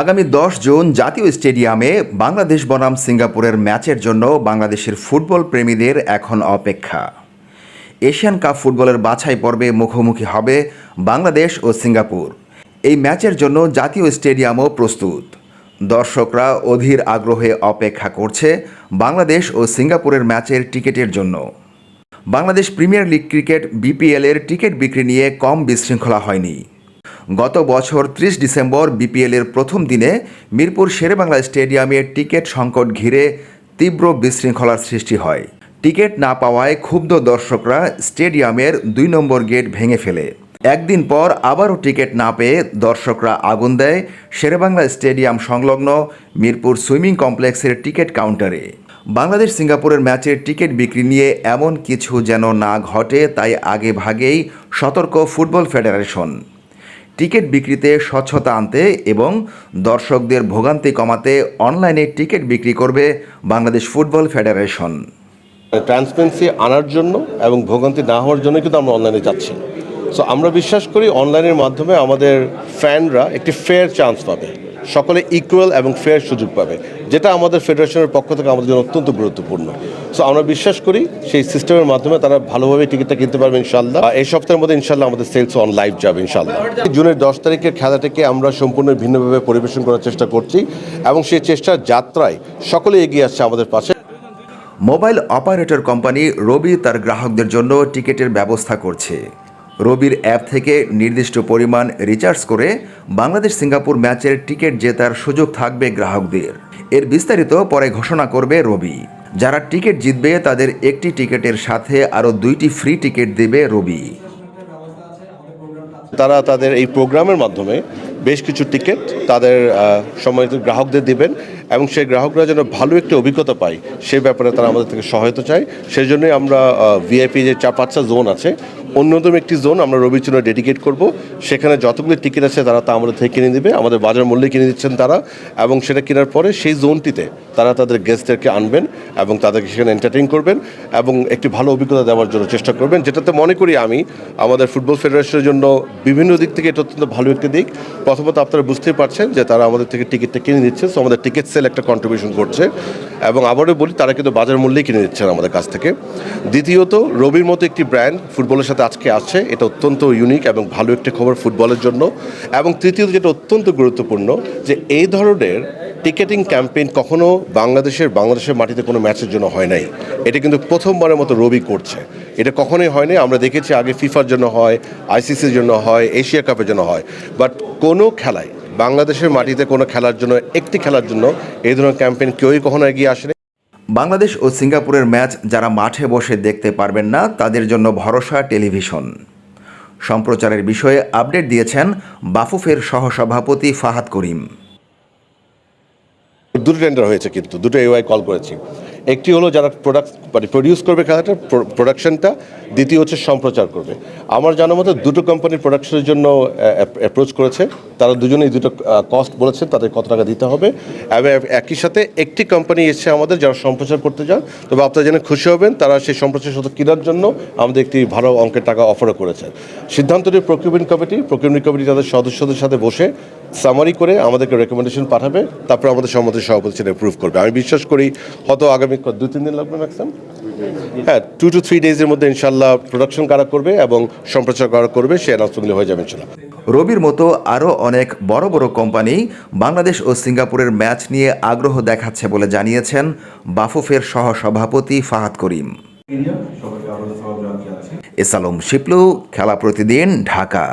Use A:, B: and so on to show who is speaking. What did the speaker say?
A: আগামী দশ জুন জাতীয় স্টেডিয়ামে বাংলাদেশ বনাম সিঙ্গাপুরের ম্যাচের জন্য বাংলাদেশের ফুটবল প্রেমীদের এখন অপেক্ষা। এশিয়ান কাপ ফুটবলের বাছাই পর্বে মুখোমুখি হবে বাংলাদেশ ও সিঙ্গাপুর। এই ম্যাচের জন্য জাতীয় স্টেডিয়ামও প্রস্তুত। দর্শকরা অধীর আগ্রহে অপেক্ষা করছে বাংলাদেশ ও সিঙ্গাপুরের ম্যাচের টিকিটের জন্য। বাংলাদেশ প্রিমিয়ার লিগ ক্রিকেট বিপিএলের টিকিট বিক্রি নিয়ে কম বিশৃঙ্খলা হয়নি। গত বছর ত্রিশ ডিসেম্বর বিপিএল এর প্রথম দিনে মিরপুর শেরেবাংলা স্টেডিয়ামে টিকিট সংকট ঘিরে তীব্র বিশৃঙ্খলার সৃষ্টি হয়। টিকিট না পাওয়ায় ক্ষুব্ধ দর্শকরা স্টেডিয়ামের দুই নম্বর গেট ভেঙে ফেলে। একদিন পর আবারও টিকিট না পেয়ে দর্শকরা আগুন দেয় শেরেবাংলা স্টেডিয়াম সংলগ্ন মিরপুর সুইমিং কমপ্লেক্সের টিকিট কাউন্টারে। বাংলাদেশ সিঙ্গাপুরের ম্যাচের টিকিট বিক্রি নিয়ে এমন কিছু যেন না ঘটে, তাই আগে ভাগেই সতর্ক ফুটবল ফেডারেশন। টিকিট বিক্রিতে স্বচ্ছতা আনতে এবং দর্শকদের ভোগান্তি কমাতে অনলাইনে টিকিট বিক্রি করবে বাংলাদেশ ফুটবল ফেডারেশন।
B: ট্রান্সপারেন্সি আনার জন্য এবং ভোগান্তি না হওয়ার জন্য কিন্তু আমরা অনলাইনে যাচ্ছি। সো আমরা বিশ্বাস করি অনলাইনের মাধ্যমে আমাদের ফ্যানরা একটি ফেয়ার চান্স পাবে। সকলে ইকুয়াল এবং ফেয়ার সুযোগ পাবে, যেটা আমাদের ফেডারেশনের পক্ষ থেকে আমাদের জন্য অত্যন্ত গুরুত্বপূর্ণ। সো আমরা বিশ্বাস করি সেই সিস্টেমের মাধ্যমে তারা ভালোভাবে টিকিটটা কিনতে পারবে ইনশাল্লাহ এই সপ্তাহের মধ্যে ইনশাল্লাহ আমাদের সেলস অন লাইভ যাবে ইনশাল্লাহ জুনের দশ তারিখের খেলাটাকে আমরা সম্পূর্ণ ভিন্নভাবে পরিবেশন করার চেষ্টা করছি এবং সেই চেষ্টার যাত্রায় সকলে এগিয়ে আসছে আমাদের পাশে।
A: মোবাইল অপারেটর কোম্পানি রবি তার গ্রাহকদের জন্য টিকিটের ব্যবস্থা করছে। রবির অ্যাপ থেকে নির্দিষ্ট পরিমাণ রিচার্জ করে বাংলাদেশ সিঙ্গাপুর ম্যাচের টিকিট জেতার সুযোগ থাকবে গ্রাহকদের। এর বিস্তারিত পরে ঘোষণা করবে রবি। যারা টিকিট জিতবে, তাদের একটি টিকিটের সাথে আরও দুইটি ফ্রি টিকিট দেবে রবি।
B: তারা তাদের এই প্রোগ্রামের মাধ্যমে বেশ কিছু টিকিট তাদের সম্মানিত গ্রাহকদের দিবেন। এবং সেই গ্রাহকরা যেন ভালো একটি অভিজ্ঞতা পায়, সেই ব্যাপারে তারা আমাদের থেকে সহায়তা চায়। সেই জন্যই আমরা ভিআইপি যে চার পাঁচটা জোন আছে, অন্যতম একটি জোন আমরা রবির জন্য ডেডিকেট করব। সেখানে যতগুলি টিকিট আছে তারা তা আমাদের থেকে কিনে দিবে, আমাদের বাজার মূল্যে কিনে দিচ্ছেন তারা। এবং সেটা কেনার পরে সেই জোনটিতে তারা তাদের গেস্টদেরকে আনবেন এবং তাদেরকে সেখানে এন্টারটেইন করবেন এবং একটি ভালো অভিজ্ঞতা দেওয়ার জন্য চেষ্টা করবেন। যেটাতে মনে করি আমি, আমাদের ফুটবল ফেডারেশনের জন্য বিভিন্ন দিক থেকে এটা অত্যন্ত ভালো একটি দিক। প্রথমত আপনারা বুঝতেই পারছেন যে তারা আমাদের থেকে টিকিটটা কিনে দিচ্ছে। সো আমাদের টিকিট সেল একটা কন্ট্রিবিউশন করছে। এবং আবারও বলি, তারা কিন্তু বাজার মূল্যেই কিনে দিচ্ছেন আমাদের কাছ থেকে। দ্বিতীয়ত, রবির মতো একটি ব্র্যান্ড ফুটবলের সাথে আজকে আসছে। এটা অত্যন্ত ইউনিক এবং ভালো একটি খবর ফুটবলের জন্য। এবং তৃতীয়ত, যেটা অত্যন্ত গুরুত্বপূর্ণ, যে এই ধরনের টিকেটিং ক্যাম্পেইন কখনো বাংলাদেশের বাংলাদেশের মাটিতে কোনো ম্যাচের জন্য হয় নাই। এটা কিন্তু প্রথমবারের মতো রবি করছে। এটা কখনোই হয়নি আমরা দেখেছি আগে ফিফার জন্য হয় আইসিসির জন্য হয় এশিয়া কাপের জন্য হয়। বাট কোনো খেলায় বাংলাদেশের মাটিতে কোনো খেলার জন্য একটি খেলার জন্য এই ধরনের ক্যাম্পেইন কেউই কখনো এগিয়ে আসেনি।
A: বাংলাদেশ ও সিঙ্গাপুরের ম্যাচ যারা মাঠে বসে দেখতে পারবেন না তাদের জন্য ভরসা টেলিভিশন। সম্প্রচারের বিষয়ে আপডেট দিয়েছেন বাফুফের সহসভাপতি ফাহাদ করিম।
B: দুটো টেন্ডার হয়েছে কিন্তু দুটো এওয়াই কল করেছি। একটি হলো যারা প্রোডাক্ট মানে প্রডিউস করবে খেলাটা প্রোডাকশনটা দ্বিতীয় হচ্ছে সম্প্রচার করবে। আমার জানা মতো দুটো কোম্পানির প্রোডাকশনের জন্য অ্যাপ্রোচ করেছে। তারা দুজনেই দুটো কস্ট বলেছেন, তাদের কত টাকা দিতে হবে। এবং একই সাথে একটি কোম্পানি এসছে আমাদের যারা সম্প্রচার করতে চান তবে আপনারা জেনে খুশি হবেন, তারা সেই সম্প্রচার সাথে কেনার জন্য আমাদের একটি ভালো অঙ্কের টাকা অফারও করেছে সিদ্ধান্তটি প্রকিউমেন্ট কমিটি প্রকিউমেন্ট কমিটি তাদের সদস্যদের সাথে বসে সামারি করে আমাদেরকে রেকমেন্ডেশন পাঠাবে। তারপর আমাদের সম্মতি সভাপতি সেটা অ্যাপ্রুভ করবে। আমি বিশ্বাস করি, হয়তো আগামী ক- দু তিন দিন লাগবে ম্যাক্সিমাম হ্যাঁ টু টু থ্রি ডেজের মধ্যে ইনশাল্লাহ প্রোডাকশন কারা করবে এবং সম্প্রচার কারা করবে সে অ্যানাউন্সমেন্ট হয়ে যাবে ইনশাল্লাহ
A: রবির মতো আরও অনেক বড় বড় কোম্পানি বাংলাদেশ ও সিঙ্গাপুরের ম্যাচ নিয়ে আগ্রহ দেখাচ্ছে বলে জানিয়েছেন বাফুফের সহসভাপতি ফাহাদ করিম। এসালম শিপলু খেলা প্রতিদিন ঢাকা।